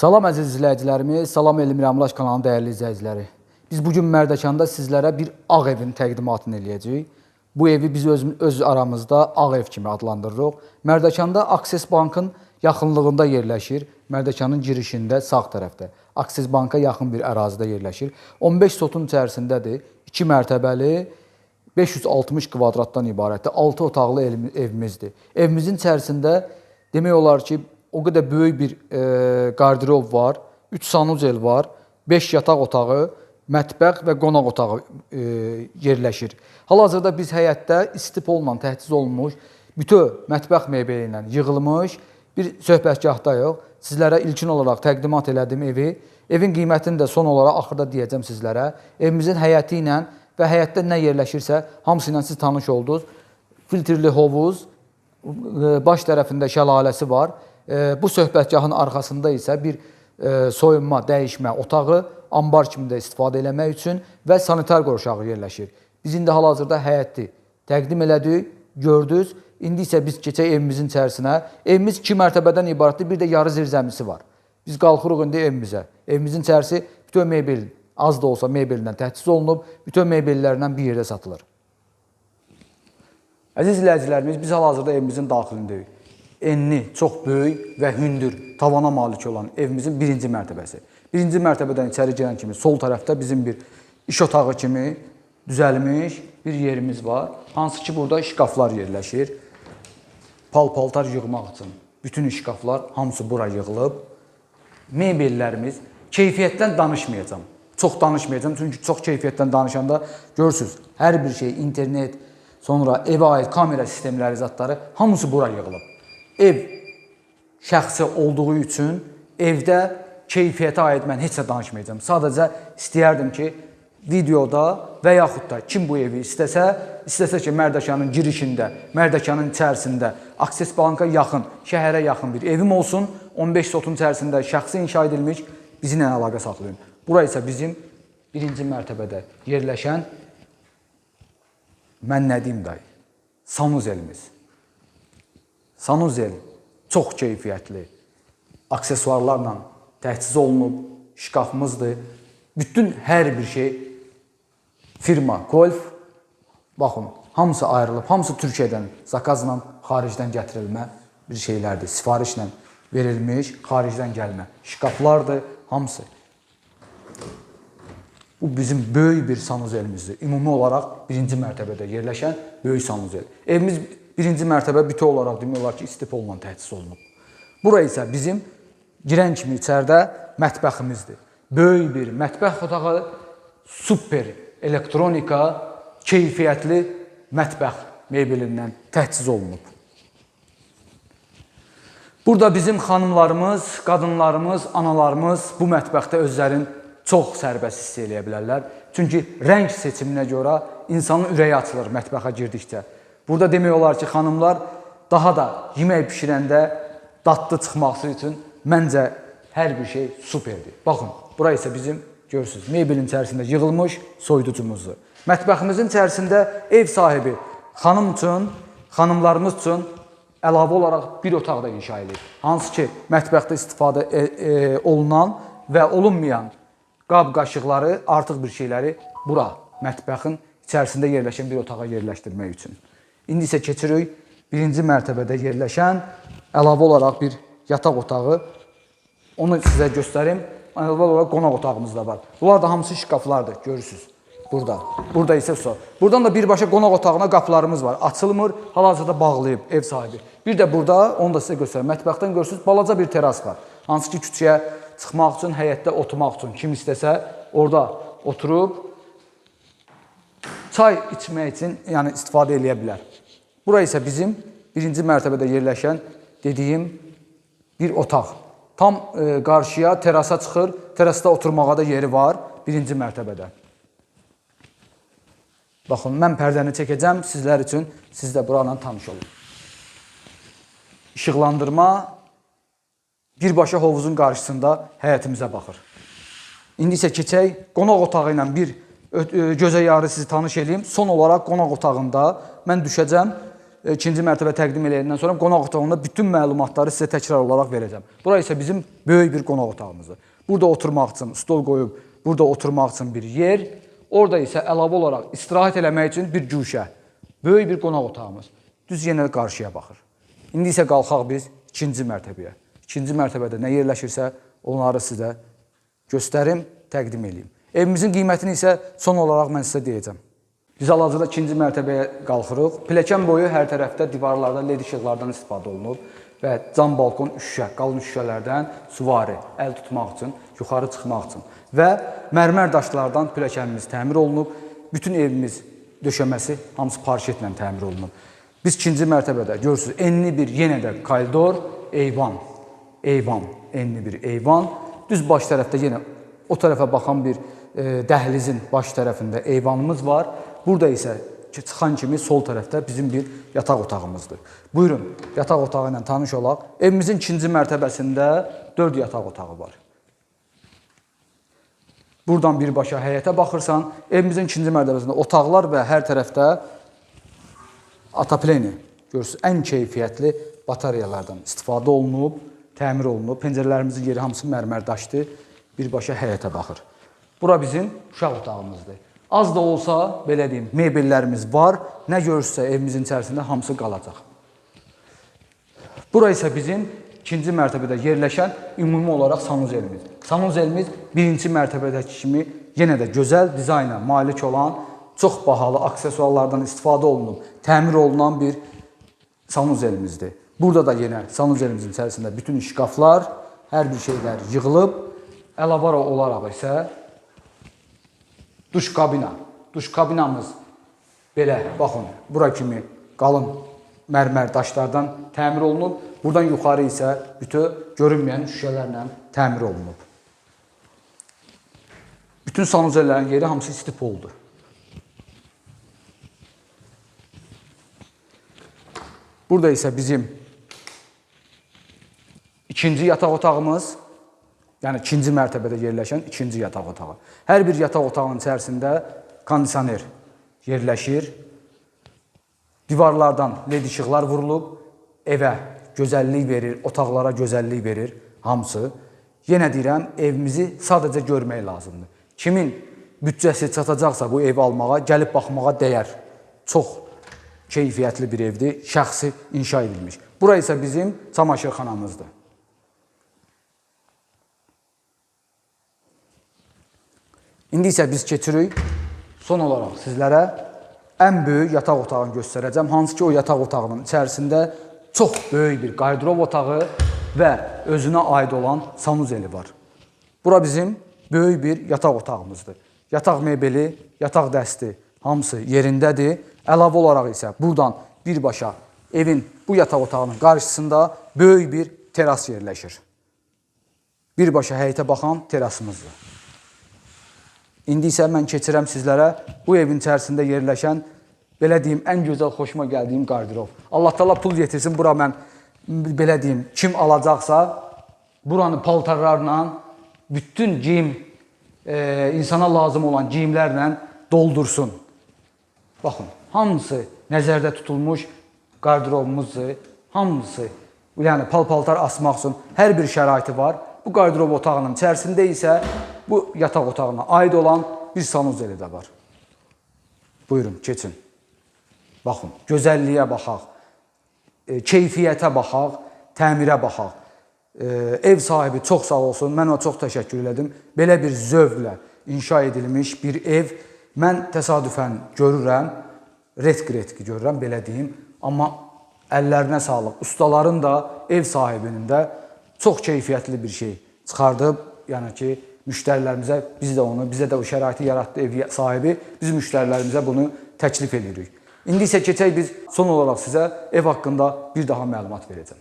Salam əziz izləyicilərimiz, salam Elmi Ramlaş kanalının dəyərli izləyiciləri. Biz bu gün Mərdəkanda sizlərə bir ağ evin təqdimatını eləyəcəyik. Bu evi biz öz, öz aramızda ağ ev kimi adlandırırıq. Mərdəkanda Akses Bankın yaxınlığında yerləşir. Mərdəkanın girişində sağ tərəfdə. Akses Banka yaxın bir ərazidə yerləşir. 15 sotun içərisindədir. 2 mərtəbəli 560 kvadratdan ibarətdir. 6 otaqlı ev- evimizdir. Evimizin içərisində demək olar ki, o qədər böyük bir e, qardirob var, 3 sanucel var, 5 yataq otağı, mətbəx və qonaq otağı e, yerləşir. Hal-hazırda biz həyətdə istipolla təchiz olunmuş bütöv mətbəx mebeli ilə yığılmış bir söhbətgahdayıq. Sizlərə ilkin olaraq təqdimat elədim evi. Evin qiymətini də son olaraq axırda deyəcəm sizlərə. Evimizin həyəti ilə və həyətdə nə yerləşirsə, hamısı ilə siz tanış oldunuz. Filtrli hovuz, e, baş tərəfində şəlaləsi var. Bu söhbətgahın arxasında isə bir e, soyunma, dəyişmə otağı, ambar kimi də istifadə eləmək üçün və sanitar qurşağı yerləşir. Biz indi hal-hazırda həyəti təqdim elədik, gördünüz. İndi isə biz keçək evimizin içərisinə. Evimiz 2 mərtəbədən ibarətdir, bir də yarı zirzəmisi var. Biz qalxırıq indi evimizə. Evimizin içərisi bütöv mebel, az da olsa mebellə təchiz olunub, bütöv mebellərlə bir yerdə satılır. Əziz izləyicilərimiz, biz hal-hazırda evimizin daxilindəyik. Enli, çox böyük və hündür tavana malik olan evimizin birinci mərtəbəsi. Birinci mərtəbədən içəri girən kimi sol tərəfdə bizim bir iş otağı kimi düzəlmiş bir yerimiz var. Hansı ki, burada şkaflar yerləşir. Pal-paltar yığmaq üçün bütün şkaflar hamısı bura yığılıb. Mebellərimiz keyfiyyətdən danışmayacağam. Çox danışmayacağam çünki çox keyfiyyətdən danışanda görürsüz, hər bir şey internet, sonra evə aid kamera sistemləri zətləri hamısı bura yığılıb. Ev şəxsi olduğu üçün evdə keyfiyyətə aid mən heç nə danışmayacağam. Sadəcə istəyərdim ki, videoda və yaxud da kim bu evi istəsə, istəsə ki, Mərdəkanın girişində, Mərdəkanın içərisində, Akses Banka yaxın, şəhərə yaxın bir evim olsun, 15 sotun içərisində şəxsi inşa edilmiş, bizimlə əlaqə saxlayın. Bura isə bizim birinci mərtəbədə yerləşən mən nə deyim dayı? Sanuzelimiz. Sanuzel çox keyfiyyətli aksesuarlarla təchiz olunub, şkafımızdır. Bütün hər bir şey firma Golf baxın, hamısı ayrılıb, hamısı Türkiyədən zakazla xaricdən gətirilmə bir şeylərdir. Sifarişlə verilmiş, xaricdən gəlmə. Şkaflardır, hamısı. Bu bizim böyük bir sanuzelimizdir. Ümumi olaraq birinci mərtəbədə yerləşən böyük sanuzel. Evimiz birinci mərtəbə bütöv olaraq demək olar ki, istipolla təchiz olunub. Bura isə bizim girən kimi içəridə mətbəximizdir. Böyük bir mətbəx otağı, super elektronika, keyfiyyətli mətbəx mebelindən təchiz olunub. Burada bizim xanımlarımız, qadınlarımız, analarımız bu mətbəxdə özlərini çox sərbəst hiss eləyə bilərlər. Çünki rəng seçiminə görə insanın ürəyi açılır mətbəxə girdikcə. Burada demək olar ki, xanımlar daha da yemək bişirəndə dadlı çıxması üçün məncə hər bir şey superdir. Baxın, bura isə bizim görürsüz, mebelin içərisində yığılmış soyuducumuzdur. Mətbəximizin içərisində ev sahibi xanım üçün, xanımlarımız üçün əlavə olaraq bir otaq da inşa edib. Hansı ki, mətbəxdə istifadə e, e, olunan və olunmayan qab qaşıqları, artıq bir şeyləri bura mətbəxin içərisində yerləşən bir otağa yerləşdirmək üçün. İndi isə keçirik birinci mərtəbədə yerləşən əlavə olaraq bir yataq otağı. Onu sizə göstərim. Əlavə olaraq qonaq otağımız da var. Bunlar da hamısı şkaflardır, görürsüz. Burada. Burada isə so. Buradan da birbaşa qonaq otağına qapılarımız var. Açılmır, hal-hazırda bağlayıb ev sahibi. Bir də burada, onu da sizə göstərim. Mətbəxdən görürsüz, balaca bir teras var. Hansı ki, küçəyə çıxmaq üçün, həyətdə oturmaq üçün kim istəsə, orada oturub çay içmək üçün, yəni istifadə eləyə bilər. Bura isə bizim birinci mərtəbədə yerləşən dediyim bir otaq. Tam e, qarşıya terasa çıxır. Terasda oturmağa da yeri var birinci mərtəbədə. Baxın, mən pərdəni çəkəcəm sizlər üçün. Siz də bura ilə tanış olun. İşıqlandırma birbaşa hovuzun qarşısında həyətimizə baxır. İndi isə keçək qonaq otağı ilə bir gözə yarı sizi tanış eləyim. Son olaraq qonaq otağında mən düşəcəm ikinci mərtəbə təqdim eləyəndən sonra qonaq otağında bütün məlumatları sizə təkrar olaraq verəcəm. Bura isə bizim böyük bir qonaq otağımızdır. Burada oturmaq üçün stol qoyub, burada oturmaq üçün bir yer, orada isə əlavə olaraq istirahət eləmək üçün bir güşə. Böyük bir qonaq otağımız. Düz yenə də qarşıya baxır. İndi isə qalxaq biz ikinci mərtəbəyə. İkinci mərtəbədə nə yerləşirsə, onları sizə göstərim, təqdim eləyim. Evimizin qiymətini isə son olaraq mən sizə deyəcəm. Biz hal-hazırda ikinci mərtəbəyə qalxırıq. Pilləkən boyu hər tərəfdə divarlarda led işıqlardan istifadə olunub və cam balkon şüşə, qalın şüşələrdən süvari, əl tutmaq üçün, yuxarı çıxmaq üçün və mərmər daşlardan pilləkənimiz təmir olunub. Bütün evimiz döşəməsi hamısı parşetlə təmir olunub. Biz ikinci mərtəbədə görürsüz, enli bir yenə də koridor, eyvan, eyvan, enli bir eyvan. Düz baş tərəfdə yenə o tərəfə baxan bir e, dəhlizin baş tərəfində eyvanımız var. Burada isə ki, çıxan kimi sol tərəfdə bizim bir yataq otağımızdır. Buyurun, yataq otağı ilə tanış olaq. Evimizin ikinci mərtəbəsində 4 yataq otağı var. Buradan birbaşa həyətə baxırsan, evimizin ikinci mərtəbəsində otaqlar və hər tərəfdə atapleni görürsüz, ən keyfiyyətli batareyalardan istifadə olunub, təmir olunub. Pəncərələrimizin yeri hamısı mərmər daşdır. Birbaşa həyətə baxır. Bura bizim uşaq otağımızdır. Az da olsa, belə deyim, mebellərimiz var. Nə görürsə evimizin içərisində hamısı qalacaq. Bura isə bizim ikinci mərtəbədə yerləşən ümumi olaraq sanuzelimiz. Sanuzelimiz birinci mərtəbədəki kimi yenə də gözəl dizayna malik olan, çox bahalı aksesuarlardan istifadə olunub, təmir olunan bir sanuzelimizdir. Burada da yenə sanuzelimizin içərisində bütün şkaflar, hər bir şeylər yığılıb, əlavə olaraq isə duş kabina. Duş kabinamız belə baxın, bura kimi qalın mərmər daşlardan təmir olunub. Buradan yuxarı isə bütün görünməyən şüşələrlə təmir olunub. Bütün sanuzellərin yeri hamısı istipoldur. Burada isə bizim ikinci yataq otağımız, yəni ikinci mərtəbədə yerləşən ikinci yataq otağı. Hər bir yataq otağının içərisində kondisioner yerləşir. Divarlardan led işıqlar vurulub, evə gözəllik verir, otaqlara gözəllik verir hamısı. Yenə deyirəm, evimizi sadəcə görmək lazımdır. Kimin büdcəsi çatacaqsa bu evi almağa, gəlib baxmağa dəyər. Çox keyfiyyətli bir evdir, şəxsi inşa edilmiş. Bura isə bizim çamaşırxanamızdır. İndi isə biz keçirik son olaraq sizlərə ən böyük yataq otağını göstərəcəm. Hansı ki o yataq otağının içərisində çox böyük bir qardırob otağı və özünə aid olan sanuzeli var. Bura bizim böyük bir yataq otağımızdır. Yataq mebeli, yataq dəsti hamısı yerindədir. Əlavə olaraq isə buradan birbaşa evin bu yataq otağının qarşısında böyük bir teras yerləşir. Birbaşa həyətə baxan terasımızdır. İndi isə mən keçirəm sizlərə bu evin içərisində yerləşən belə deyim ən gözəl xoşuma gəldiyim qardirob. Allah təala pul yetirsin bura mən belə deyim kim alacaqsa buranı paltarlarla bütün geyim e, insana lazım olan geyimlərlə doldursun. Baxın, hamısı nəzərdə tutulmuş qardirobumuzdur. Hamısı, yəni pal-paltar asmaq üçün hər bir şəraiti var. Bu qardirob otağının içərisində isə bu yataq otağına aid olan bir sanuzeli də var. Buyurun, keçin. Baxın, gözəlliyə baxaq, e, keyfiyyətə baxaq, təmirə baxaq. E, ev sahibi çox sağ olsun, mən ona çox təşəkkür elədim. Belə bir zövqlə inşa edilmiş bir ev mən təsadüfən görürəm, retq-retq görürəm, belə deyim. Amma əllərinə sağlıq. Ustaların da, ev sahibinin də çox keyfiyyətli bir şey çıxardıb, yəni ki, müştərilərimizə biz də onu, bizə də o şəraiti yaratdı ev sahibi, biz müştərilərimizə bunu təklif edirik. İndi isə keçək biz son olaraq sizə ev haqqında bir daha məlumat verəcəm.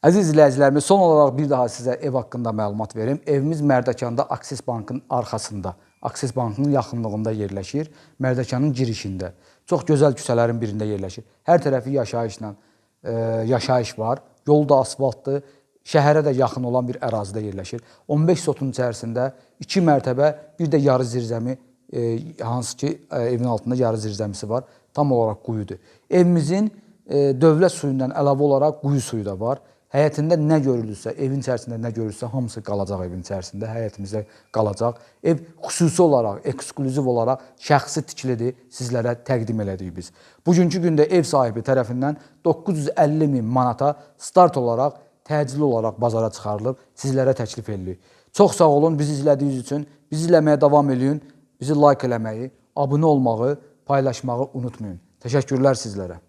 Əziz izləyicilərimiz, son olaraq bir daha sizə ev haqqında məlumat verim. Evimiz Mərdəkanda Aksis Bankın arxasında, Aksis Bankının yaxınlığında yerləşir, Mərdəkanın girişində. Çox gözəl küçələrin birində yerləşir. Hər tərəfi yaşayışla yaşayış var. Yolda asfaltdır. Şəhərə də yaxın olan bir ərazidə yerləşir. 15 sotun içərisində 2 mərtəbə, bir də yarı zirzəmi e, hansı ki e, evin altında yarı zirzəmisi var. Tam olaraq quyudur. Evimizin e, dövlət suyundan əlavə olaraq quyu suyu da var. Həyətində nə görülürsə, evin içərisində nə görülürsə, hamısı qalacaq evin içərisində, həyətimizdə qalacaq. Ev xüsusi olaraq, eksklüziv olaraq şəxsi tikilidir, sizlərə təqdim elədik biz. Bugünkü gündə ev sahibi tərəfindən 950 min manata start olaraq təcili olaraq bazara çıxarılıb, sizlərə təklif edirik. Çox sağ olun bizi izlədiyiniz üçün. Bizi izləməyə davam edin. Bizi like eləməyi, abunə olmağı, paylaşmağı unutmayın. Təşəkkürlər sizlərə.